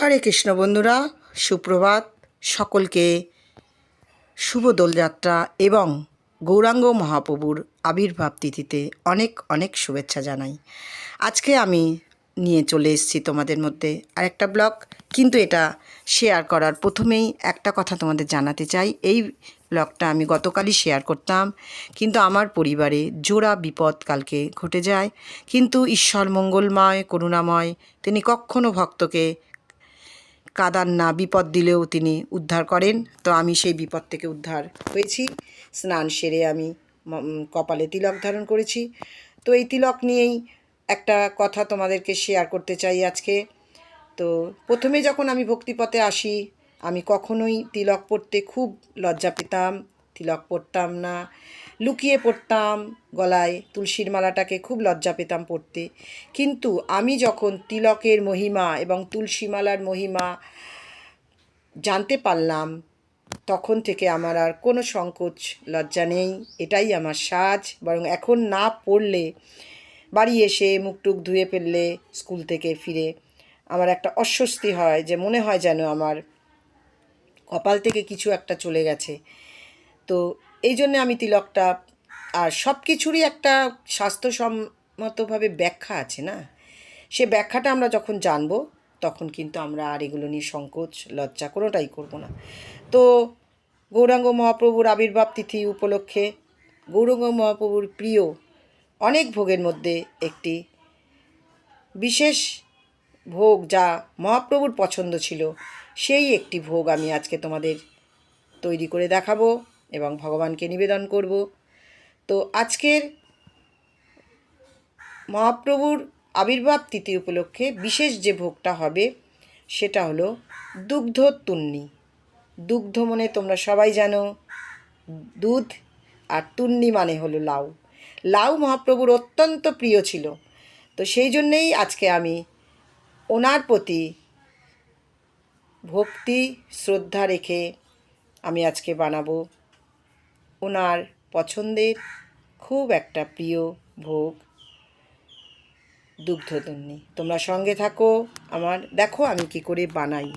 হরে কৃষ্ণ বন্ধুরা, সুপ্রভাত। সকলকে শুভ দোলযাত্রা এবং গৌরাঙ্গ মহাপ্রভুর আবির্ভাব তিথিতে অনেক অনেক শুভেচ্ছা জানাই। আজকে আমি নিয়ে চলে এসেছি তোমাদের মধ্যে আরেকটা ব্লগ, কিন্তু এটা শেয়ার করার প্রথমেই একটা কথা তোমাদের জানাতে চাই। এই ব্লগটা আমি গতকালই শেয়ার করতাম, কিন্তু আমার পরিবারে জোড়া বিপদ কালকে ঘটে যায়। কিন্তু ঈশ্বর মঙ্গলময়, করুণাময়, তিনি কখনো ভক্তকে কাদান না বিপদ দিলেও তিনি উদ্ধার করেন। তো আমি সেই বিপদ থেকে উদ্ধার হয়েছি। স্নান সেরে আমি কপালে তিলক ধারণ করেছি। তো এই তিলক নিয়েই একটা কথা তোমাদেরকে শেয়ার করতে চাই আজকে। তো প্রথমে যখন আমি ভক্তিপথে আসি, আমি কখনোই তিলক পরতে খুব লজ্জা পেতাম। তিলক পরতাম না। লুকিয়ে পড়তাম গলায়, তুলসীর মালাটাকে খুব লজ্জা পেতাম পড়তে। কিন্তু আমি যখন তিলকের মহিমা এবং তুলসী মালার মহিমা জানতে পারলাম, তখন থেকে আমার আর কোনো সংকোচ, লজ্জা নেই। এটাই আমার সাজ। বরং এখন না পড়লে, বাড়ি এসে মুখ টুক ধুয়ে ফেললে, স্কুল থেকে ফিরে, আমার একটা অস্বস্তি হয় যে মনে হয় যেন আমার কপাল থেকে কিছু একটা চলে গেছে। তো এই জন্য আমি তিলকটা আর সব কিছুরই একটা স্বাস্থ্যসম্মতভাবে ব্যাখ্যা আছে না? সে ব্যাখ্যাটা আমরা যখন জানব, তখন কিন্তু আমরা আর এগুলো নিয়ে সংকোচ, লজ্জা কোনোটাই করব না। তো গৌরাঙ্গ মহাপ্রভুর আবির্ভাব তিথি উপলক্ষে গৌরাঙ্গ মহাপ্রভুর প্রিয় অনেক ভোগের মধ্যে একটি বিশেষ ভোগ যা মহাপ্রভুর পছন্দ ছিল, সেই একটি ভোগ আমি আজকে তোমাদের তৈরি করে দেখাবো। এবং ভগবানকে নিবেদন করব। তো আজকের মহাপ্রভুর আবির্ভাব তিথি উপলক্ষে বিশেষ যে ভোগটা হবে, সেটা হলো দুগ্ধ তুন্নি। দুগ্ধ মনে তোমরা সবাই জানো, দুধ আর তুন্নি মানে হলো লাউ। লাউ মহাপ্রভুর অত্যন্ত প্রিয় ছিল। তো সেই জন্যেই আজকে আমি ওনার প্রতি ভক্তি, শ্রদ্ধা রেখে আমি আজকে বানাবো। ওনার পছন্দের খুব একটা প্রিয় ভোগ দুগ্ধতন্নি তোমরা সঙ্গে থাকো, আমার দেখো আমি কি করে বানাই।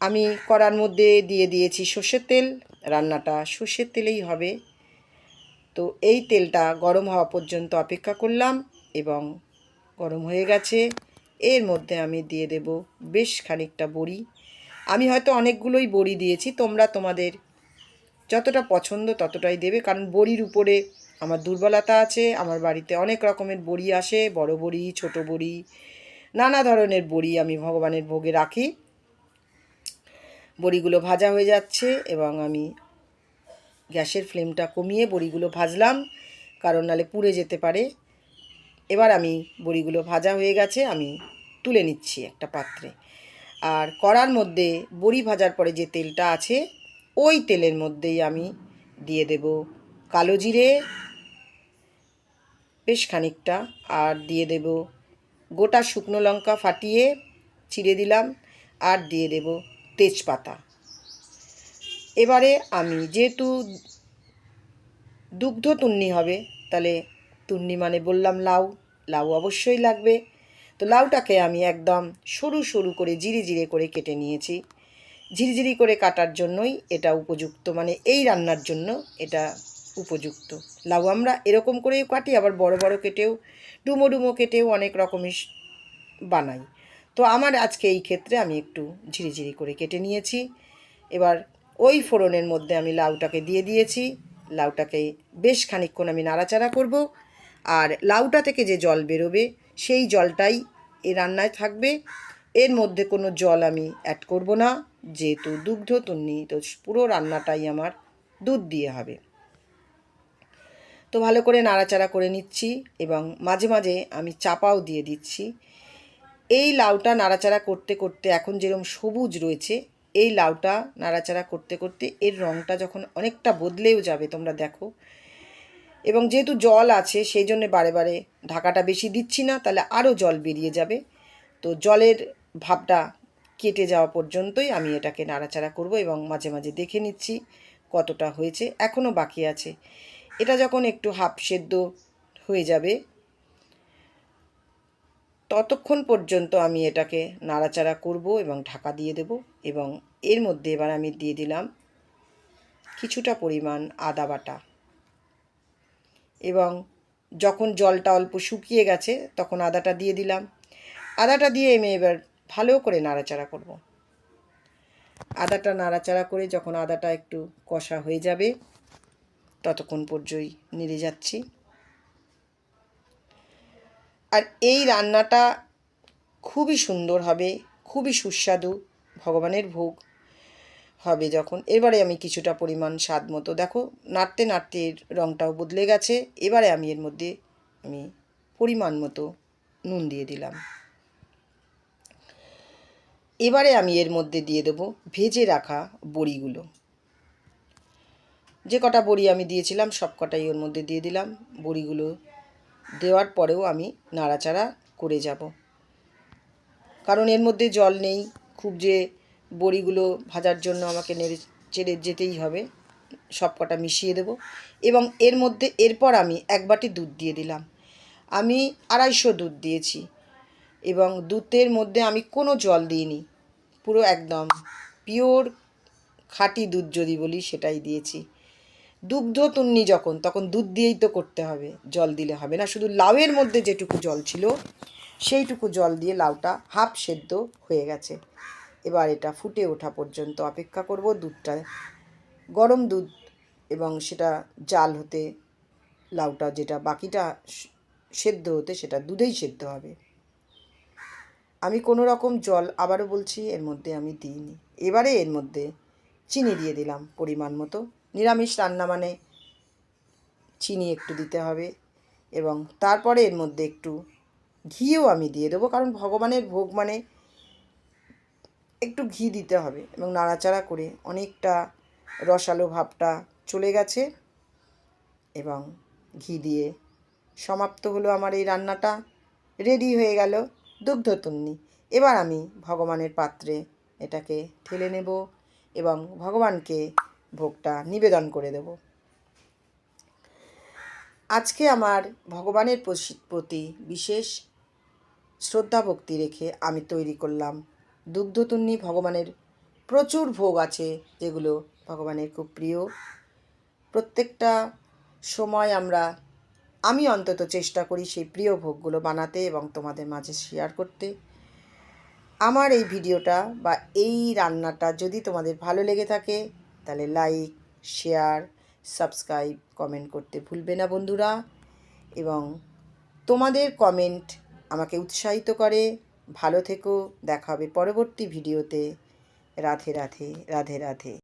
আমি কড়ার মধ্যে দিয়ে দিয়েছি সর্ষের তেল, রান্নাটা সর্ষের তেলেই হবে। তো এই তেলটা গরম হওয়া পর্যন্ত অপেক্ষা করলাম এবং গরম হয়ে গেছে। এর মধ্যে আমি দিয়ে দেব বেশ খানিকটা বড়ি। আমি হয়তো অনেকগুলোই বড়ি দিয়েছি, তোমরা তোমাদের যতটা পছন্দ ততটাই দেবে। কারণ বড়ির উপরে আমার দুর্বলতা আছে, আমার বাড়িতে অনেক রকমের বড়ি আসে, বড় বড়ি, ছোট বড়ি, নানা ধরনের বড়ি আমি ভগবানের ভোগে রাখি। বড়িগুলো ভাজা হয়ে যাচ্ছে এবং আমি গ্যাসের ফ্লেমটা কমিয়ে বড়িগুলো ভাজলাম, কারণ নালে পুড়ে যেতে পারে। এবার আমি বড়িগুলো ভাজা হয়ে গেছে, আমি তুলে নিচ্ছি একটা পাত্রে। আর কড়ার মধ্যে বড়ি ভাজার পরে যে তেলটা আছে ওই তেলের মধ্যেই আমি দিয়ে দেব কালো জিরে, বেশ খানিকটা, আর দিয়ে দেব গোটা শুকনো লঙ্কা ফাটিয়ে চিড়ে দিলাম, আর দিয়ে দেব তেজপাতা। এবারে আমি যেহেতু দুগ্ধ তুন্নি হবে, তাহলে তুন্নি মানে বললাম লাউ লাউ অবশ্যই লাগবে। তো লাউটাকে আমি একদম সরু সরু করে, জিরে জিরে করে কেটে নিয়েছি। ঝিরিঝিরি করে কাটার জন্যই এটা উপযুক্ত। মানে এই রান্নার জন্য এটা উপযুক্ত। লাউ আমরা এরকম করেও কাটি, আবার বড় বড় কেটেও, ডুমো ডুমো কেটেও অনেক রকমের বানাই। তো আমার আজকে এই ক্ষেত্রে আমি একটু ঝিরিঝিরি করে কেটে নিয়েছি। এবার ওই ফোড়নের মধ্যে আমি লাউটাকে দিয়ে দিয়েছি। লাউটাকে বেশ খানিকক্ষণ আমি নাড়াচাড়া করব। আর লাউটা থেকে যে জল বেরোবে, সেই জলটাই এই রান্নায় থাকবে। এর মধ্যে কোনো জল আমি অ্যাড করব না। যেহেতু দুগ্ধ তুন্নি তো পুরো রান্নাটাই আমার দুধ দিয়ে হবে। তো ভালো করে নাড়াচাড়া করে নিচ্ছি এবং মাঝে মাঝে আমি চাপাও দিয়ে দিচ্ছি। এই লাউটা নাড়াচাড়া করতে করতে এখন যেরকম সবুজ রয়েছে, এই লাউটা নাড়াচাড়া করতে করতে এর রঙটা যখন অনেকটা বদলেও যাবে, তোমরা দেখো। এবং যেহেতু জল আছে, সেই জন্য বারে বারে ঢাকাটা বেশি দিচ্ছি না, তাহলে আরও জল বেরিয়ে যাবে। তো জলের ভাবটা কেটে যাওয়া পর্যন্তই আমি এটাকে নাড়াচাড়া করব এবং মাঝে মাঝে দেখে নিচ্ছি কতটা হয়েছে এখনও বাকি আছে। এটা যখন একটু হাফ সেদ্ধ হয়ে যাবে, ততক্ষণ পর্যন্ত আমি এটাকে নাড়াচাড়া করব এবং ঢাকা দিয়ে দেব এবং এর মধ্যে এবার আমি দিয়ে দিলাম কিছুটা পরিমাণ আদা বাটা। এবং যখন জলটা অল্প শুকিয়ে গেছে, তখন আদাটা দিয়ে দিলাম। আদাটা দিয়ে আমি এবার ভালো করে নাড়াচাড়া করব। আদাটা নাড়াচাড়া করে যখন আদাটা একটু কষা হয়ে যাবে, ততক্ষণ পর্যই নেড়ে যাচ্ছি। আর এই রান্নাটা খুবই সুন্দর হবে, খুবই সুস্বাদু, ভগবানের ভোগ হবে যখন। এবারে আমি কিছুটা পরিমাণ স্বাদ মতো, দেখো, নাড়তে নাড়তে এর রঙটাও বদলে গেছে। এবারে আমি এর মধ্যে আমি পরিমাণ মতো নুন দিয়ে দিলাম। এবারে আমি এর মধ্যে দিয়ে দেবো ভেজে রাখা বড়িগুলো। যে কটা বড়ি আমি দিয়েছিলাম, সব কটাই ওর মধ্যে দিয়ে দিলাম। বড়িগুলো দেওয়ার পরেও আমি নাড়াচাড়া করে যাব। কারণ এর মধ্যে জল নেই, খুব যে বড়িগুলো ভাজার জন্য আমাকে নেড়ে চেড়ে যেতেই হবে, সব কটা মিশিয়ে দেব। এবং এর মধ্যে এরপর আমি এক বাটি দুধ দিয়ে দিলাম। আমি আড়াইশো দুধ দিয়েছি এবং দুধের মধ্যে আমি কোনো জল দিইনি। পুরো একদম পিওর খাঁটি দুধ যদি বলি সেটাই দিয়েছি। দুগ্ধ তুন্নি যখন, তখন দুধ দিয়েই তো করতে হবে, জল দিলে হবে না। শুধু লাউয়ের মধ্যে যেটুকু জল ছিল, সেইটুকু জল দিয়ে লাউটা হাফ সেদ্ধ হয়ে গেছে। এবার এটা ফুটে ওঠা পর্যন্ত অপেক্ষা করব দুধটা। গরম দুধ এবং সেটা জাল হতে, লাউটা যেটা বাকিটা সেদ্ধ হতে সেটা দুধেই সেদ্ধ হবে। আমি কোনো রকম জল আবারও বলছি, এর মধ্যে আমি দিইনি। এবারে এর মধ্যে চিনি দিয়ে দিলাম পরিমাণ মতো। নিরামিষ রান্না মানে চিনি একটু দিতে হবে এবং তারপরে এর মধ্যে একটু ঘিও আমি দিয়ে দেবো, কারণ ভগবানের ভোগ মানে একটু ঘি দিতে হবে এবং নাড়াচাড়া করে অনেকটা রসালো ভাবটা চলে গেছে এবং ঘি দিয়ে সমাপ্ত হলো আমার এই রান্নাটা। রেডি হয়ে গেল। দুগ্ধতুন্নি এবার আমি ভগবানের পাত্রে এটাকে ঠেলে নেব এবং ভগবানকে ভোগটা নিবেদন করে দেব। আজকে আমার ভগবানের প্রতি বিশেষ শ্রদ্ধা ভক্তি রেখে আমি তৈরি করলাম দুগ্ধতুন্নি ভগবানের প্রচুর ভোগ আছে যেগুলো ভগবানের খুব প্রিয়। প্রত্যেকটা সময় আমরা আমি অন্তত চেষ্টা করি সেই প্রিয় ভোগগুলো বানাতে এবং তোমাদের মাঝে শেয়ার করতে। আমার এই ভিডিওটা বা এই রান্নাটা যদি তোমাদের ভালো লেগে থাকে, তাহলে লাইক শেয়ার সাবস্ক্রাইব কমেন্ট করতে ভুলবে না বন্ধুরা। এবং তোমাদের কমেন্ট আমাকে উৎসাহিত করে। ভালো থেকো, দেখা হবে পরবর্তী ভিডিওতে। রাধে রাধে রাধে রাধে।